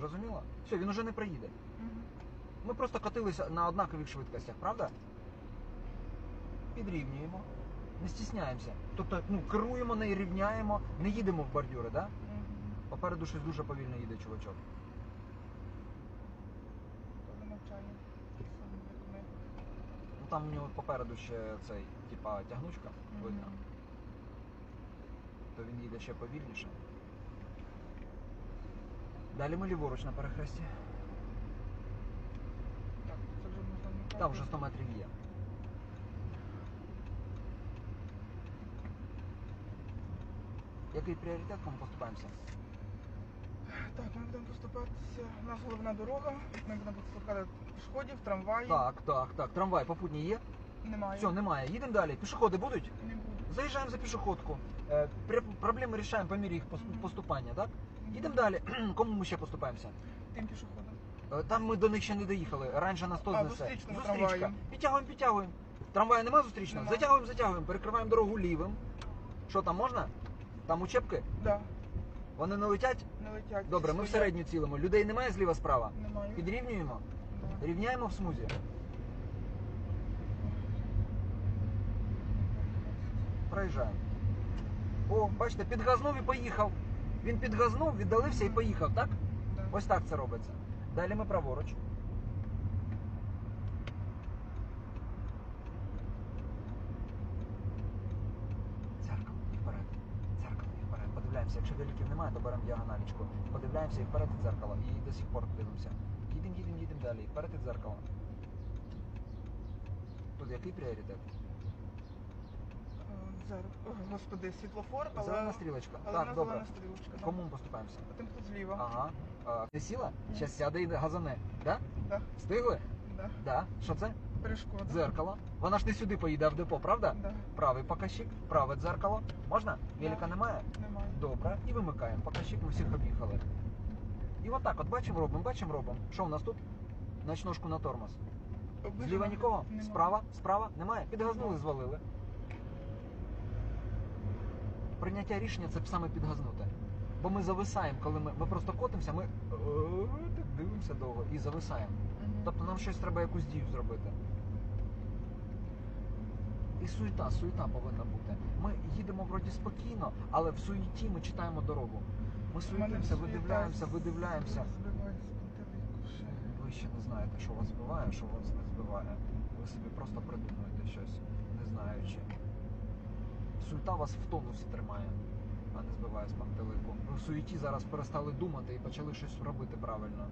Зрозуміло? Все, він уже не приїде. Мгм. Ми просто катилися на однакових швидкостях, правда? Підрівнюємо, не стісняємося. Тобто, ну, керуємо, не рівняємо, не їдемо в бордюри, да? Мгм. Попереду щось дуже повільно їде чувачок. Коли. Саме. Ну там у нього попереду ще цей, типа, тягнучка видно, Мгм. то він їде ще повільніше. Далі ми ліворуч на перехресті. Так, це вже можна вмикати. Там вже 100 метрів є. Який пріоритет, кому поступаємося? Так, ми будемо поступатися. У нас головна дорога. Ми будемо поступати пішоходів, трамваї. Так, так, так. Трамвай попутній є? Немає. Все, немає. Їдемо далі. Пішоходи будуть? Не буде. Заїжджаємо за пішоходку. Е, проблеми рішаємо по мірі їх поступання, так? Їдемо далі. Кому ми ще поступаємося? Тим пішоходом. Е, Там ми до них ще не доїхали. Раніше нас то знесе. Зустрічка. Підтягуємо, підтягуємо. Трамвая нема зустрічного? Нема. Затягуємо, затягуємо. Перекриваємо дорогу лівим. Що там можна? Там учебки? Да, Вони не летять? не летять. Добре, ми в середню цілимо. Людей немає зліва справа. Немає. Підрівнюємо. Да. Рівняємо в смузі. Проїжджаємо. О, бачите, підгазнув і поїхав. Він підгазнув, віддалився і поїхав, так? Да. Ось так це робиться. Далі ми праворуч. Церкало і вперед. Церкало і вперед. Подивляємося, якщо великів немає, то беремо діагоналічку. Подивляємося і вперед і дзеркало. І до сих пор дивимося. Їдемо, їдемо, їдемо далі. І вперед і дзеркало. Тут який пріоритет? Зараз, О, господи, світлофор, але... Зелена стрілочка. Але Так, добре. зелена стрілочка. да. Кому ми поступаємося? Тим тут зліва. Ага. А, не сіла? Зараз сяде і газане. Да? Да, Встигли? да. Да. Що це? Перешкода. Дзеркало. Вона ж не сюди поїде, а в депо, правда? Да, Правий показчик, праве дзеркало. Можна? Велика немає? немає. Добре. І вимикаємо. Показчик ми всіх об'їхали. І отак от бачимо, робимо, бачимо, робимо. Що у нас тут? Ночножку на тормоз. Зліва нікого? Немає. Справа? Справа? Немає? Підгазнули, звалили. Прийняття рішення це саме підгазнути. Бо ми зависаємо, коли ми, ми просто котимося, ми е, так дивимося довго і зависаємо. Тобто нам щось треба якусь дію зробити. І суєта, суєта повинна бути. Ми їдемо вроді спокійно, але в суєті ми читаємо дорогу. Ми суєта видивляємося, видивляємося. Ви ще не знаєте, що вас збиває, що вас не збиває. Ви собі просто придумуєте щось, не знаючи. Суєта вас в тонусі тримає, а не збиває з пантелику. Ви в суєті зараз перестали думати і почали щось робити правильно.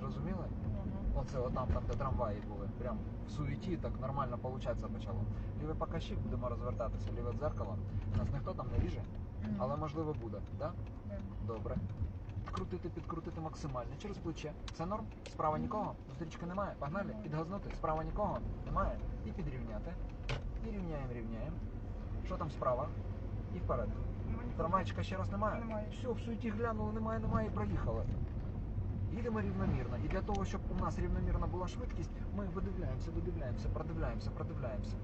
Зрозуміли? Ага. Оце отам, там, де трамваї були. Прям в суеті так нормально получатися почало. Лівий показчик, будемо розвертатися, ліве дзеркало. Нас ніхто там не ріже, але можливо буде, так? Да. Добре. Підкрутити, підкрутити максимально через плече. Це норм? Справа нікого? Зустрічки немає. Погнали? Підгазнути. Справа нікого? Немає. І підрівняти. Рівняємо, рівняємо. Що там справа? І вперед. Трамвайчика ще раз немає? Немає. Все, в суеті глянули, немає, немає і проїхали. Їдемо рівномірно. І для того, щоб у нас рівномірна була швидкість, ми видивляємося, видивляємося, продивляємося, продивляємося.